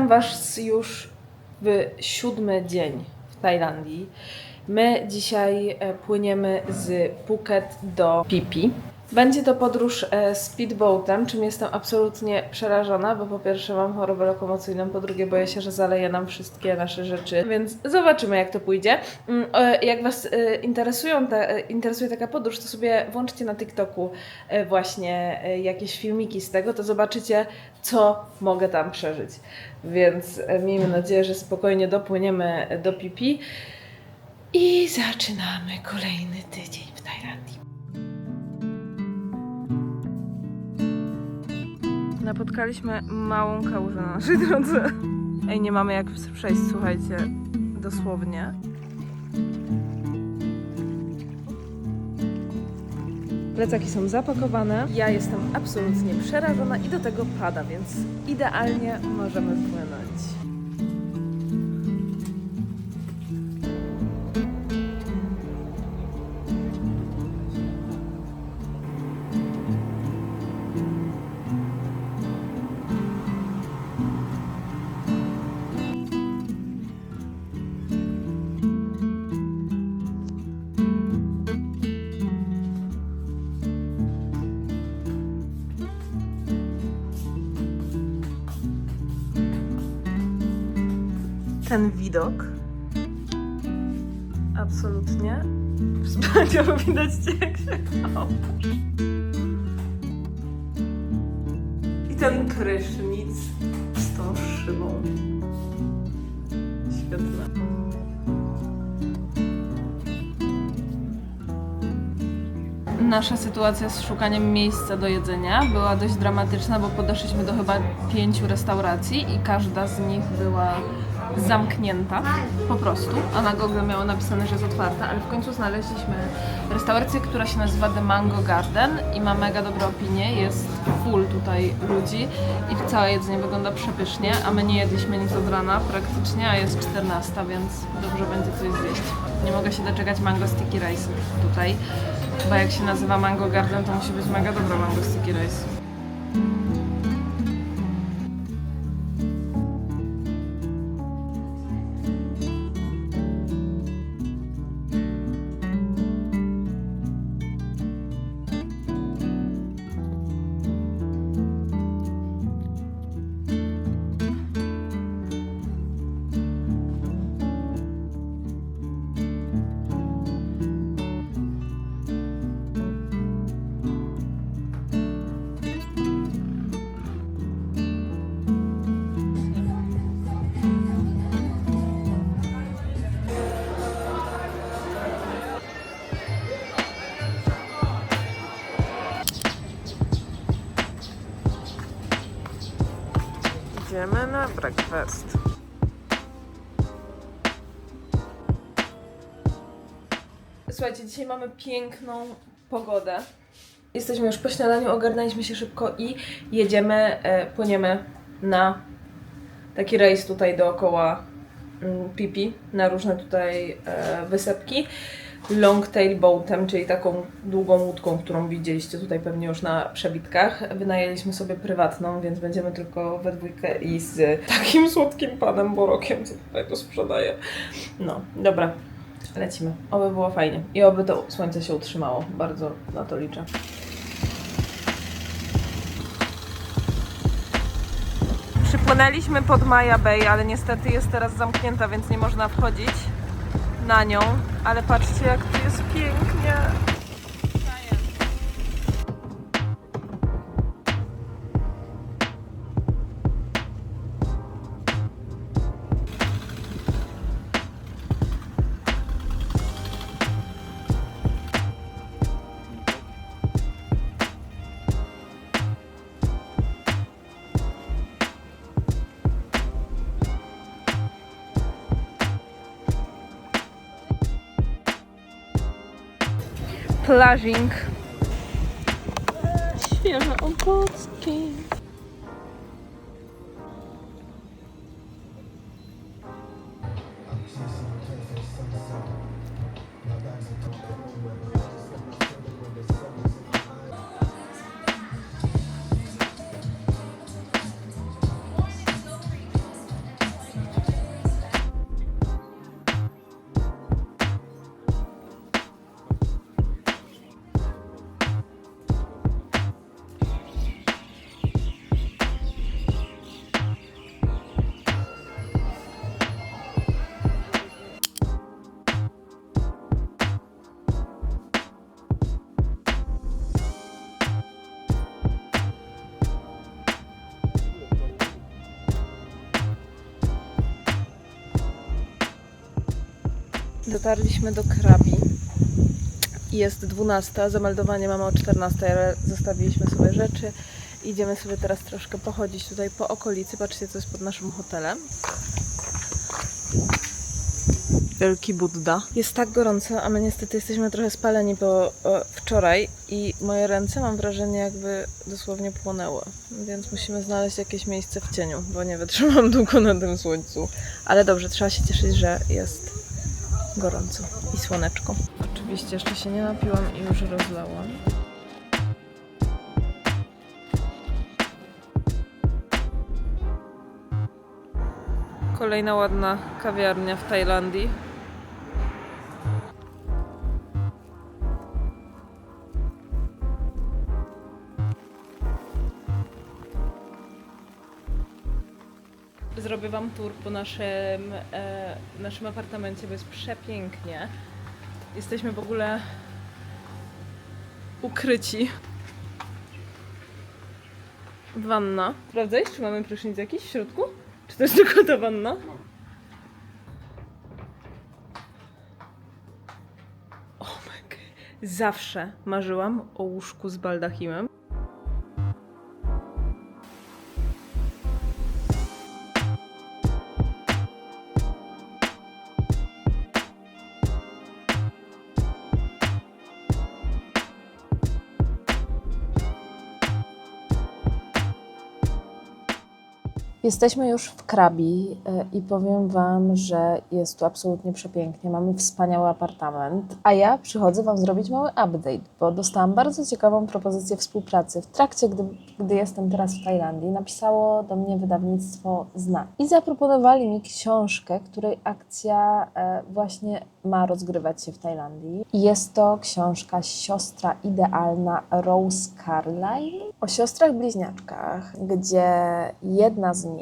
Witam Was już w siódmy dzień w Tajlandii. My dzisiaj e, płyniemy z Phuket do Pipi. Będzie to podróż e, speedboatem, czym jestem absolutnie przerażona, bo po pierwsze mam chorobę lokomocyjną, po drugie boję się, że zaleje nam wszystkie nasze rzeczy, więc zobaczymy jak to pójdzie. Mm, Jak Was e, interesują ta, e, interesuje taka podróż, to sobie włączcie na TikToku właśnie jakieś filmiki z tego, to zobaczycie co mogę tam przeżyć. Więc miejmy nadzieję, że spokojnie dopłyniemy do Pipi i zaczynamy kolejny tydzień w Tajlandii. Napotkaliśmy małą kałużę na naszej drodze. Ej, nie mamy jak przejść, słuchajcie, dosłownie. Plecaki są zapakowane. Ja jestem absolutnie przerażona i do tego pada, więc idealnie możemy płynąć. Ten widok absolutnie wspaniały. Widać cię, jak się chowasz. I ten prysznic z tą szybą. Świetne. Nasza sytuacja z szukaniem miejsca do jedzenia była dość dramatyczna, bo podeszliśmy do chyba pięciu restauracji i każda z nich była zamknięta po prostu, a na Google miało napisane, że jest otwarta, ale w końcu znaleźliśmy restaurację, która się nazywa The Mango Garden i ma mega dobre opinie, jest full tutaj ludzi i całe jedzenie wygląda przepysznie, a my nie jedliśmy nic od rana praktycznie, a jest 14, więc dobrze będzie coś zjeść. Nie mogę się doczekać mango sticky rice tutaj, bo jak się nazywa Mango Garden, to musi być mega dobre mango sticky rice. Na breakfast. Słuchajcie, dzisiaj mamy piękną pogodę. Jesteśmy już po śniadaniu, ogarnęliśmy się szybko i jedziemy, e, płyniemy na taki rejs tutaj dookoła mm, Pipi, na różne tutaj e, wysepki. Longtail boatem, czyli taką długą łódką, którą widzieliście tutaj pewnie już na przebitkach. Wynajęliśmy sobie prywatną, więc będziemy tylko we dwójkę i z takim słodkim panem Borokiem, co tutaj to sprzedaje. No, dobra, lecimy. Oby było fajnie i oby to słońce się utrzymało. Bardzo na to liczę. Przypłynęliśmy pod Maya Bay, ale niestety jest teraz zamknięta, więc nie można wchodzić na nią. Ale patrzcie, jak tu jest pięknie. Plażing. Świeże opocki. Dotarliśmy do Krabi. Jest 12, zameldowanie mamy o 14, ale zostawiliśmy sobie rzeczy. Idziemy sobie teraz troszkę pochodzić tutaj po okolicy. Patrzcie, co jest pod naszym hotelem. Wielki Buddha. Jest tak gorąco, a my niestety jesteśmy trochę spaleni, bo e, wczoraj i moje ręce mam wrażenie jakby dosłownie płonęły. Więc musimy znaleźć jakieś miejsce w cieniu, bo nie wytrzymam długo na tym słońcu. Ale dobrze, trzeba się cieszyć, że jest gorąco i słoneczko. Oczywiście jeszcze się nie napiłam i już rozlałam. Kolejna ładna kawiarnia w Tajlandii. Wam tour po naszym, e, naszym apartamencie, bo jest przepięknie. Jesteśmy w ogóle ukryci. Wanna. Sprawdzałeś, czy mamy prysznic jakiś w środku? Czy to jest tylko ta wanna? Oh my god. Zawsze marzyłam o łóżku z baldachimem. Jesteśmy już w Krabi e, i powiem Wam, że jest tu absolutnie przepięknie. Mamy wspaniały apartament, a ja przychodzę Wam zrobić mały update, bo dostałam bardzo ciekawą propozycję współpracy. W trakcie, gdy, gdy jestem teraz w Tajlandii, napisało do mnie wydawnictwo Zna i zaproponowali mi książkę, której akcja e, właśnie ma rozgrywać się w Tajlandii. Jest to książka Siostra Idealna Rose Carlyle o siostrach bliźniaczkach, gdzie jedna z nich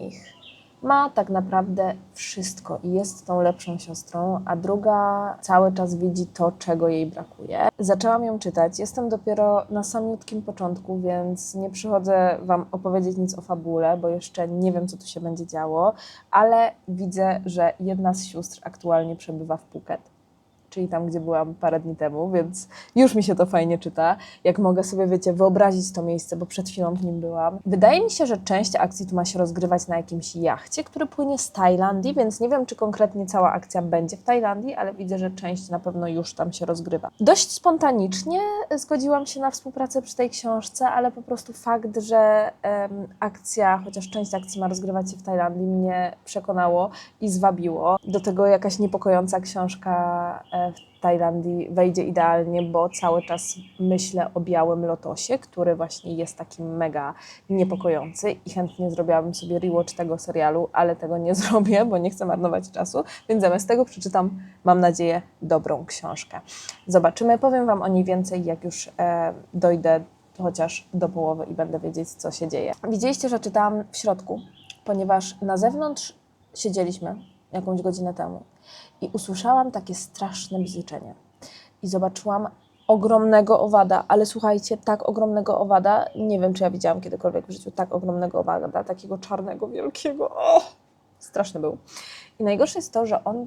ma tak naprawdę wszystko i jest tą lepszą siostrą, a druga cały czas widzi to, czego jej brakuje. Zaczęłam ją czytać. Jestem dopiero na samiutkim początku, więc nie przychodzę Wam opowiedzieć nic o fabule, bo jeszcze nie wiem, co tu się będzie działo, ale widzę, że jedna z sióstr aktualnie przebywa w Phuket czyli tam, gdzie byłam parę dni temu, więc już mi się to fajnie czyta. Jak mogę sobie, wiecie, wyobrazić to miejsce, bo przed chwilą w nim byłam. Wydaje mi się, że część akcji tu ma się rozgrywać na jakimś jachcie, który płynie z Tajlandii, więc nie wiem, czy konkretnie cała akcja będzie w Tajlandii, ale widzę, że część na pewno już tam się rozgrywa. Dość spontanicznie zgodziłam się na współpracę przy tej książce, ale po prostu fakt, że em, akcja, chociaż część akcji ma rozgrywać się w Tajlandii, mnie przekonało i zwabiło. Do tego jakaś niepokojąca książka w Tajlandii wejdzie idealnie, bo cały czas myślę o Białym Lotosie, który właśnie jest taki mega niepokojący i chętnie zrobiłabym sobie rewatch tego serialu, ale tego nie zrobię, bo nie chcę marnować czasu, więc zamiast tego przeczytam, mam nadzieję, dobrą książkę. Zobaczymy, powiem Wam o niej więcej, jak już e, dojdę chociaż do połowy i będę wiedzieć, co się dzieje. Widzieliście, że czytałam w środku, ponieważ na zewnątrz siedzieliśmy jakąś godzinę temu i usłyszałam takie straszne bzyczenie. I zobaczyłam ogromnego owada, ale słuchajcie, tak ogromnego owada, nie wiem, czy ja widziałam kiedykolwiek w życiu tak ogromnego owada, takiego czarnego, wielkiego. O! Straszny był. I najgorsze jest to, że on,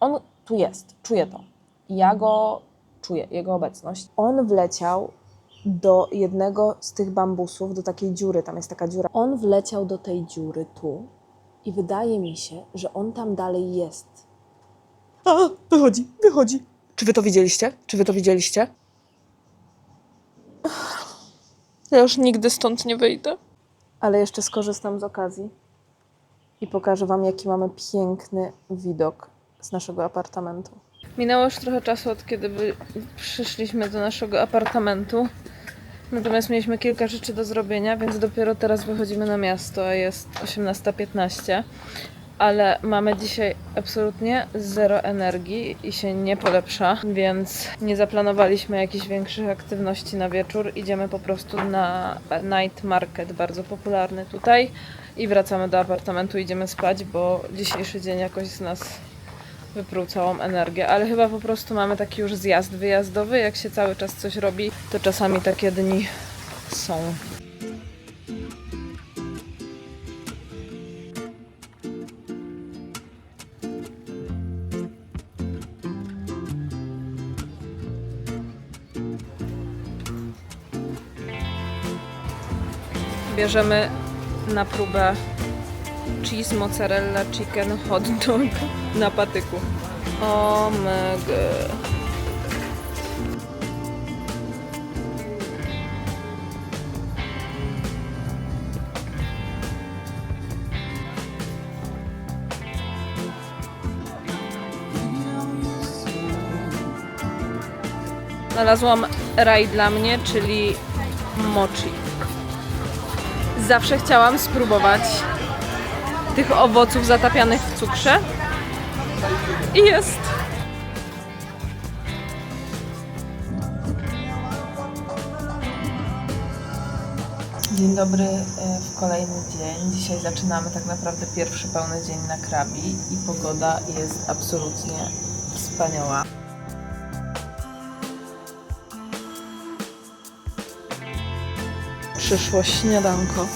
on tu jest, czuję to. Ja go czuję, jego obecność. On wleciał do jednego z tych bambusów, do takiej dziury, tam jest taka dziura. On wleciał do tej dziury tu i wydaje mi się, że on tam dalej jest. A, wychodzi, wychodzi. Czy wy to widzieliście? Czy wy to widzieliście? Ja już nigdy stąd nie wyjdę. Ale jeszcze skorzystam z okazji i pokażę wam, jaki mamy piękny widok z naszego apartamentu. Minęło już trochę czasu od kiedy by przyszliśmy do naszego apartamentu. Natomiast mieliśmy kilka rzeczy do zrobienia, więc dopiero teraz wychodzimy na miasto, a jest 18.15. Ale mamy dzisiaj absolutnie zero energii i się nie polepsza, więc nie zaplanowaliśmy jakichś większych aktywności na wieczór. Idziemy po prostu na night market, bardzo popularny tutaj i wracamy do apartamentu, idziemy spać, bo dzisiejszy dzień jakoś z nas wypruł całą energię, ale chyba po prostu mamy taki już zjazd wyjazdowy, jak się cały czas coś robi, to czasami takie dni są. Bierzemy na próbę cheese mozzarella chicken hot dog na patyku. O mega. Znalazłam raj dla mnie, czyli mochi. Zawsze chciałam spróbować tych owoców zatapianych w cukrze. I jest. Dzień dobry e, w kolejny dzień. Dzisiaj zaczynamy tak naprawdę pierwszy pełny dzień na krabi i pogoda jest absolutnie wspaniała. Przyszło śniadanko.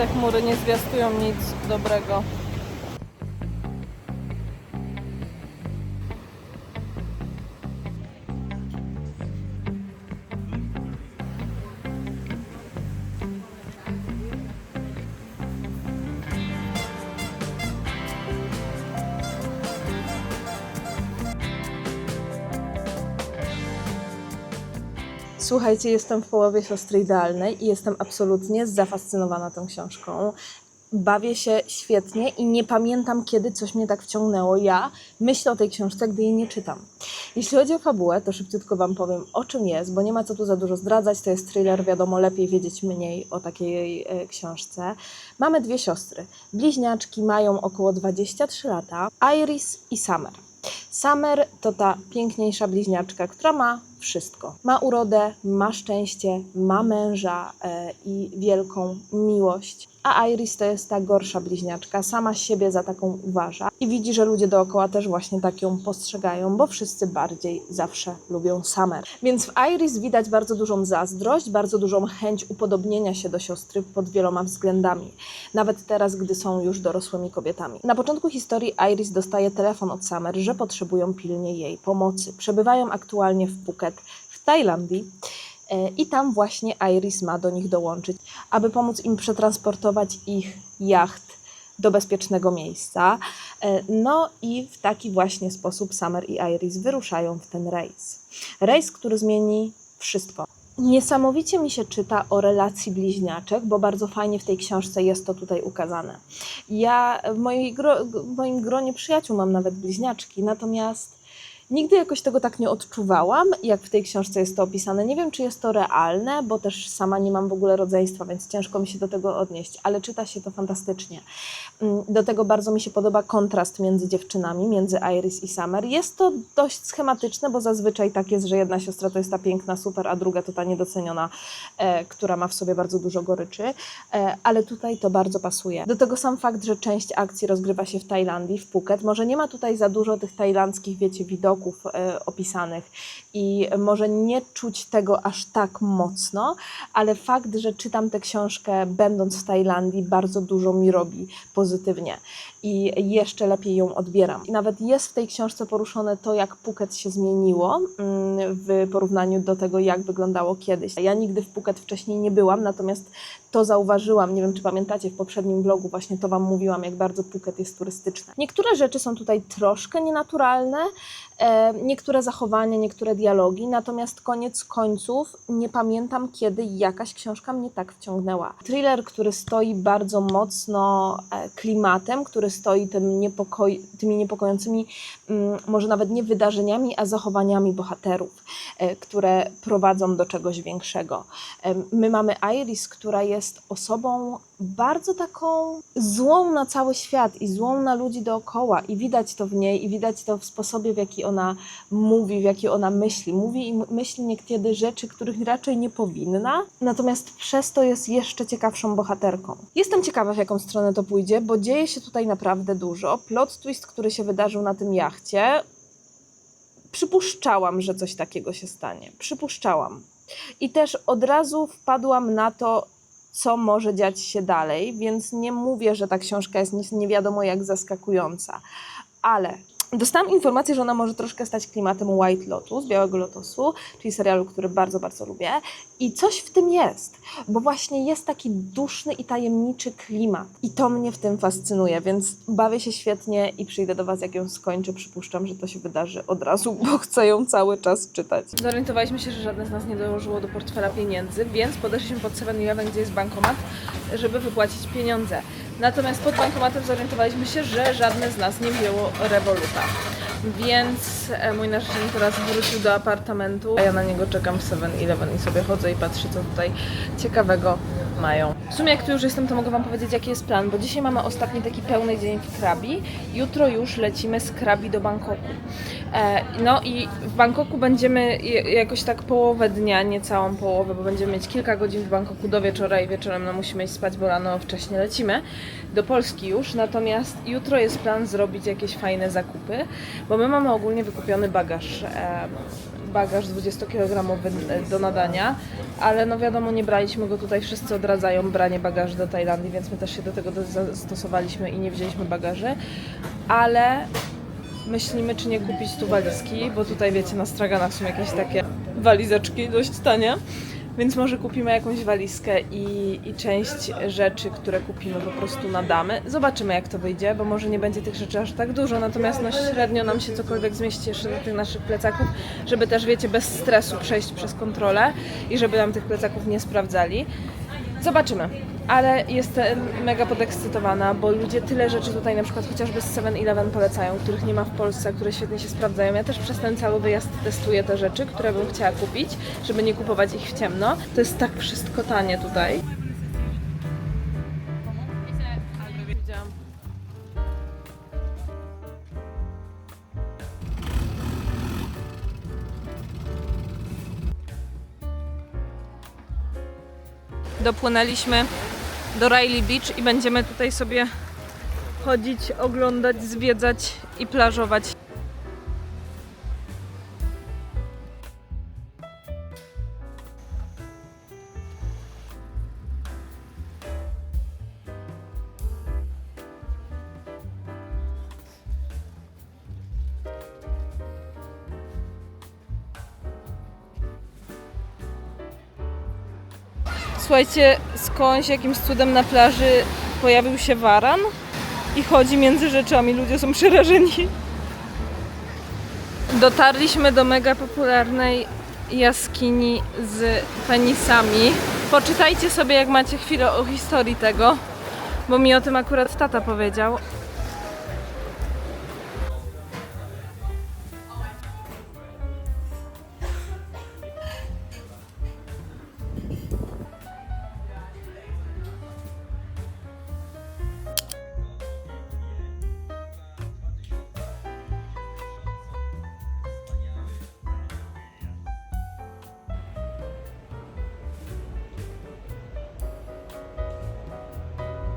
Te chmury nie zwiastują nic dobrego. Słuchajcie, jestem w połowie siostry idealnej i jestem absolutnie zafascynowana tą książką. Bawię się świetnie i nie pamiętam, kiedy coś mnie tak wciągnęło. Ja myślę o tej książce, gdy jej nie czytam. Jeśli chodzi o fabułę, to szybciutko Wam powiem, o czym jest, bo nie ma co tu za dużo zdradzać. To jest thriller, wiadomo, lepiej wiedzieć mniej o takiej e, książce. Mamy dwie siostry. Bliźniaczki mają około 23 lata. Iris i Summer. Summer to ta piękniejsza bliźniaczka, która ma wszystko. Ma urodę, ma szczęście, ma męża e, i wielką miłość. A Iris to jest ta gorsza bliźniaczka, sama siebie za taką uważa i widzi, że ludzie dookoła też właśnie tak ją postrzegają, bo wszyscy bardziej zawsze lubią Summer. Więc w Iris widać bardzo dużą zazdrość, bardzo dużą chęć upodobnienia się do siostry pod wieloma względami. Nawet teraz, gdy są już dorosłymi kobietami. Na początku historii Iris dostaje telefon od Summer, że potrzebują pilnie jej pomocy. Przebywają aktualnie w Phuket w Tajlandii. E, I tam właśnie Iris ma do nich dołączyć, aby pomóc im przetransportować ich jacht do bezpiecznego miejsca. E, No i w taki właśnie sposób Summer i Iris wyruszają w ten rejs. Rejs, który zmieni wszystko. Niesamowicie mi się czyta o relacji bliźniaczek, bo bardzo fajnie w tej książce jest to tutaj ukazane. Ja w, mojej gro, w moim gronie przyjaciół mam nawet bliźniaczki, natomiast Nigdy jakoś tego tak nie odczuwałam, jak w tej książce jest to opisane. Nie wiem, czy jest to realne, bo też sama nie mam w ogóle rodzeństwa, więc ciężko mi się do tego odnieść, ale czyta się to fantastycznie. Mm, Do tego bardzo mi się podoba kontrast między dziewczynami, między Iris i Summer. Jest to dość schematyczne, bo zazwyczaj tak jest, że jedna siostra to jest ta piękna, super, a druga to ta niedoceniona, e, która ma w sobie bardzo dużo goryczy, e, ale tutaj to bardzo pasuje. Do tego sam fakt, że część akcji rozgrywa się w Tajlandii, w Phuket. Może nie ma tutaj za dużo tych tajlandzkich, wiecie, widoków e, opisanych. I może nie czuć tego aż tak mocno, ale fakt, że czytam tę książkę będąc w Tajlandii, bardzo dużo mi robi pozytywnie i jeszcze lepiej ją odbieram. I nawet jest w tej książce poruszone to, jak Phuket się zmieniło mm, w porównaniu do tego, jak wyglądało kiedyś. Ja nigdy w Phuket wcześniej nie byłam, natomiast to zauważyłam, nie wiem czy pamiętacie, w poprzednim vlogu właśnie to Wam mówiłam, jak bardzo Phuket jest turystyczny. Niektóre rzeczy są tutaj troszkę nienaturalne, e, niektóre zachowania, niektóre dialogi, natomiast koniec końców nie pamiętam, kiedy jakaś książka mnie tak wciągnęła. Thriller, który stoi bardzo mocno e, klimatem, który stoi tym tymi niepokojącymi, mm, może nawet nie wydarzeniami, a zachowaniami bohaterów, e, które prowadzą do czegoś większego. Em, My mamy Iris, która jest osobą bardzo taką złą na cały świat i złą na ludzi dookoła, i widać to w niej, i widać to w sposobie, w jaki ona mówi, w jaki ona myśli. Mówi i myśli niekiedy rzeczy, których raczej nie powinna, natomiast przez to jest jeszcze ciekawszą bohaterką. Jestem ciekawa, w jaką stronę to pójdzie, bo dzieje się tutaj naprawdę dużo. Plot twist, który się wydarzył na tym jachcie, przypuszczałam, że coś takiego się stanie. Przypuszczałam. I też od razu wpadłam na to, co może dziać się dalej, więc nie mówię, że ta książka jest nie- wiadomo jak zaskakująca, ale dostałam informację, że ona może troszkę stać klimatem White Lotus, Białego Lotosu, czyli serialu, który bardzo, bardzo lubię. I coś w tym jest, bo właśnie jest taki duszny i tajemniczy klimat. I to mnie w tym fascynuje, więc bawię się świetnie i przyjdę do Was, jak ją skończę. Przypuszczam, że to się wydarzy od razu, bo chcę ją cały czas czytać. Zorientowaliśmy się, że żadne z nas nie dołożyło do portfela pieniędzy, więc podeszliśmy pod 7-Eleven, gdzie jest bankomat, żeby wypłacić pieniądze. Natomiast pod bankomatem zorientowaliśmy się, że żadne z nas nie wzięło rewoluta. Więc e, mój narzeczony teraz wrócił do apartamentu, a ja na niego czekam w 7-Eleven i sobie chodzę i patrzę, co tutaj ciekawego mają. W sumie jak tu już jestem, to mogę Wam powiedzieć, jaki jest plan, bo dzisiaj mamy ostatni taki pełny dzień w Krabi. Jutro już lecimy z Krabi do Bangkoku. E, no i w Bangkoku będziemy jakoś tak połowę dnia, nie całą połowę, bo będziemy mieć kilka godzin w Bangkoku do wieczora i wieczorem no, musimy iść spać, bo rano wcześnie lecimy do Polski już. Natomiast jutro jest plan zrobić jakieś fajne zakupy, bo my mamy ogólnie wykupiony bagaż. E, bagaż 20-kilogramowy do nadania, ale no wiadomo, nie braliśmy go tutaj, wszyscy odradzają branie bagaży do Tajlandii, więc my też się do tego do- zastosowaliśmy i nie wzięliśmy bagaży, ale myślimy, czy nie kupić tu walizki, bo tutaj wiecie, na straganach są jakieś takie walizeczki dość tanie. Więc może kupimy jakąś walizkę i, i część rzeczy, które kupimy po prostu nadamy. Zobaczymy jak to wyjdzie, bo może nie będzie tych rzeczy aż tak dużo, natomiast no średnio nam się cokolwiek zmieści jeszcze do tych naszych plecaków, żeby też wiecie bez stresu przejść przez kontrolę i żeby nam tych plecaków nie sprawdzali. Zobaczymy. Ale jestem mega podekscytowana, bo ludzie tyle rzeczy tutaj na przykład chociażby z 7-Eleven polecają, których nie ma w Polsce, które świetnie się sprawdzają. Ja też przez ten cały wyjazd testuję te rzeczy, które bym chciała kupić, żeby nie kupować ich w ciemno. To jest tak wszystko tanie tutaj. Dopłynęliśmy do Riley Beach i będziemy tutaj sobie chodzić, oglądać, zwiedzać i plażować. Słuchajcie, skądś jakimś cudem na plaży pojawił się waran i chodzi między rzeczami. Ludzie są przerażeni. Dotarliśmy do mega popularnej jaskini z penisami. Poczytajcie sobie, jak macie chwilę o historii tego, bo mi o tym akurat tata powiedział.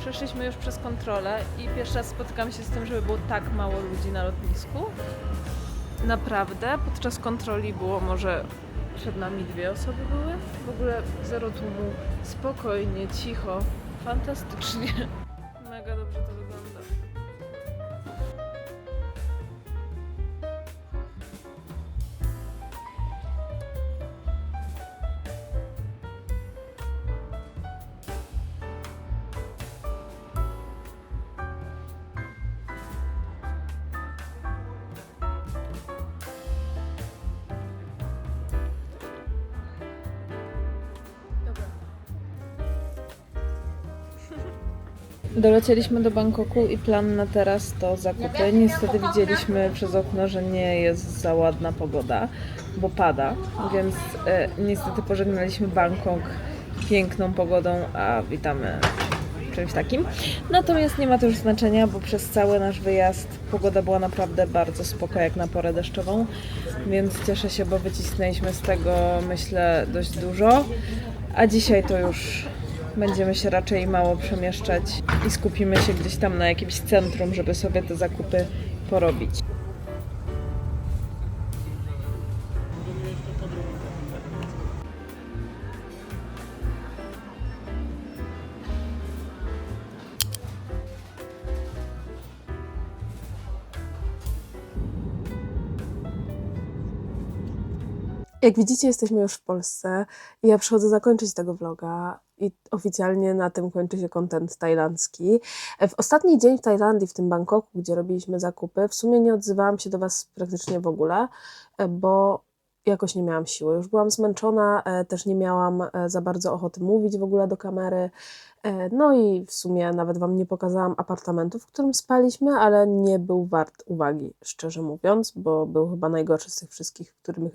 Przeszliśmy już przez kontrolę i pierwszy raz spotykam się z tym, żeby było tak mało ludzi na lotnisku. Naprawdę, podczas kontroli było może przed nami dwie osoby były. W ogóle zero tłumu, spokojnie, cicho, fantastycznie. Dolecieliśmy do Bangkoku i plan na teraz to zakupy. Niestety widzieliśmy przez okno, że nie jest za ładna pogoda, bo pada, więc e, niestety pożegnaliśmy Bangkok piękną pogodą, a witamy czymś takim. Natomiast nie ma to już znaczenia, bo przez cały nasz wyjazd pogoda była naprawdę bardzo spoko jak na porę deszczową, więc cieszę się, bo wycisnęliśmy z tego myślę dość dużo. A dzisiaj to już będziemy się raczej mało przemieszczać i skupimy się gdzieś tam na jakimś centrum, żeby sobie te zakupy porobić. Jak widzicie, jesteśmy już w Polsce i ja przychodzę zakończyć tego vloga i oficjalnie na tym kończy się kontent tajlandzki. W ostatni dzień w Tajlandii, w tym Bangkoku, gdzie robiliśmy zakupy, w sumie nie odzywałam się do Was praktycznie w ogóle, e, bo jakoś nie miałam siły. Już byłam zmęczona, e, też nie miałam e, za bardzo ochoty mówić w ogóle do kamery. E, No i w sumie nawet Wam nie pokazałam apartamentu, w którym spaliśmy, ale nie był wart uwagi, szczerze mówiąc, bo był chyba najgorszy z tych wszystkich, w których,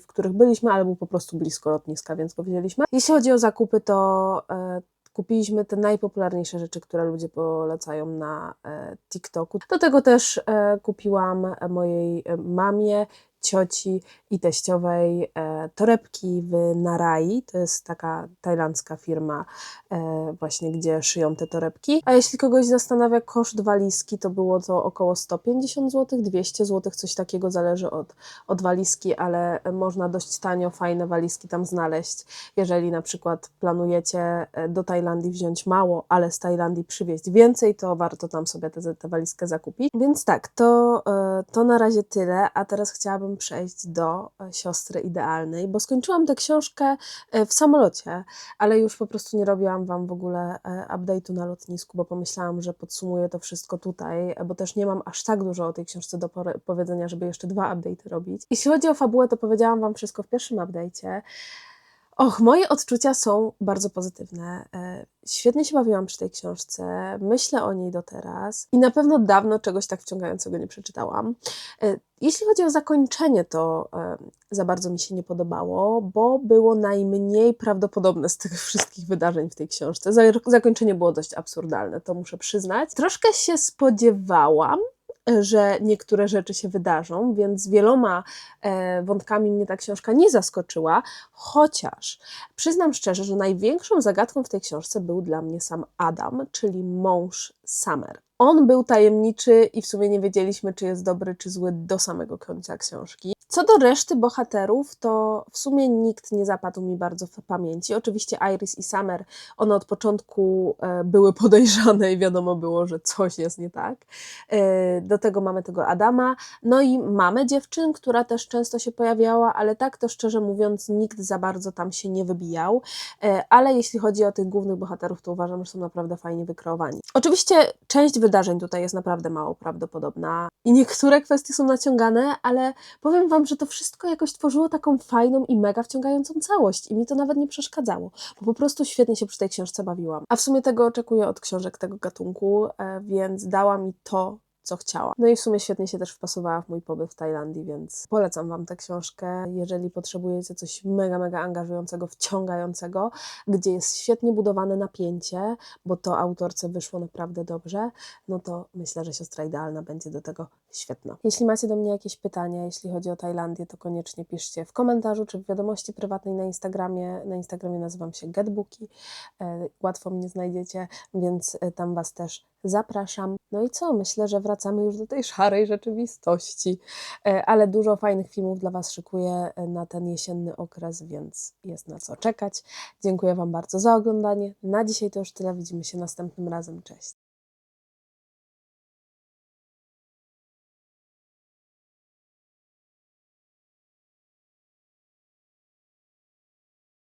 w których byliśmy, ale był po prostu blisko lotniska, więc go wzięliśmy. Jeśli chodzi o zakupy, to kupiliśmy te najpopularniejsze rzeczy, które ludzie polecają na TikToku. Do tego też kupiłam mojej mamie, cioci i teściowej e, torebki w Narai. To jest taka tajlandzka firma, e, właśnie gdzie szyją te torebki. A jeśli kogoś zastanawia koszt walizki, to było to około 150 zł, 200 zł, coś takiego zależy od, od walizki, ale można dość tanio fajne walizki tam znaleźć. Jeżeli na przykład planujecie e, do Tajlandii wziąć mało, ale z Tajlandii przywieźć więcej, to warto tam sobie tę walizkę zakupić. Więc tak, to, to na razie tyle, a teraz chciałabym przejść do e, siostry idealnej, bo skończyłam tę książkę e, w samolocie, ale już po prostu nie robiłam Wam w ogóle e, update'u na lotnisku, bo pomyślałam, że podsumuję to wszystko tutaj, bo też nie mam aż tak dużo o tej książce do powiedzenia, żeby jeszcze dwa update'y robić. Jeśli chodzi o fabułę, to powiedziałam Wam wszystko w pierwszym update'cie. Och, moje odczucia są bardzo pozytywne. E, Świetnie się bawiłam przy tej książce, myślę o niej do teraz i na pewno dawno czegoś tak wciągającego nie przeczytałam. E, Jeśli chodzi o zakończenie, to e, za bardzo mi się nie podobało, bo było najmniej prawdopodobne z tych wszystkich wydarzeń w tej książce. Za- Zakończenie było dość absurdalne, to muszę przyznać. Troszkę się spodziewałam, że niektóre rzeczy się wydarzą, więc wieloma e, wątkami mnie ta książka nie zaskoczyła, chociaż przyznam szczerze, że największą zagadką w tej książce był dla mnie sam Adam, czyli mąż Summer. On był tajemniczy i w sumie nie wiedzieliśmy, czy jest dobry, czy zły do samego końca książki. Co do reszty bohaterów, to w sumie nikt nie zapadł mi bardzo w pamięci. Oczywiście Iris i Summer, one od początku e, były podejrzane i wiadomo było, że coś jest nie tak. E, Do tego mamy tego Adama, no i mamy dziewczyn, która też często się pojawiała, ale tak to szczerze mówiąc, nikt za bardzo tam się nie wybijał. E, Ale jeśli chodzi o tych głównych bohaterów, to uważam, że są naprawdę fajnie wykreowani. Oczywiście część wydarzeń tutaj jest naprawdę mało prawdopodobna i niektóre kwestie są naciągane, ale powiem Wam, że to wszystko jakoś tworzyło taką fajną i mega wciągającą całość i mi to nawet nie przeszkadzało, bo po prostu świetnie się przy tej książce bawiłam. A w sumie tego oczekuję od książek tego gatunku, e, więc dała mi to, co chciała. No i w sumie świetnie się też wpasowała w mój pobyt w Tajlandii, więc polecam Wam tę książkę, jeżeli potrzebujecie coś mega, mega angażującego, wciągającego, gdzie jest świetnie budowane napięcie, bo to autorce wyszło naprawdę dobrze, no to myślę, że siostra idealna będzie do tego świetna. Jeśli macie do mnie jakieś pytania, jeśli chodzi o Tajlandię, to koniecznie piszcie w komentarzu czy w wiadomości prywatnej na Instagramie. Na Instagramie nazywam się Getbooki. E, Łatwo mnie znajdziecie, więc e, tam Was też zapraszam. No i co? Myślę, że wracamy już do tej szarej rzeczywistości, E, ale dużo fajnych filmów dla Was szykuję e, na ten jesienny okres, więc jest na co czekać. Dziękuję Wam bardzo za oglądanie. Na dzisiaj to już tyle. Widzimy się następnym razem. Cześć.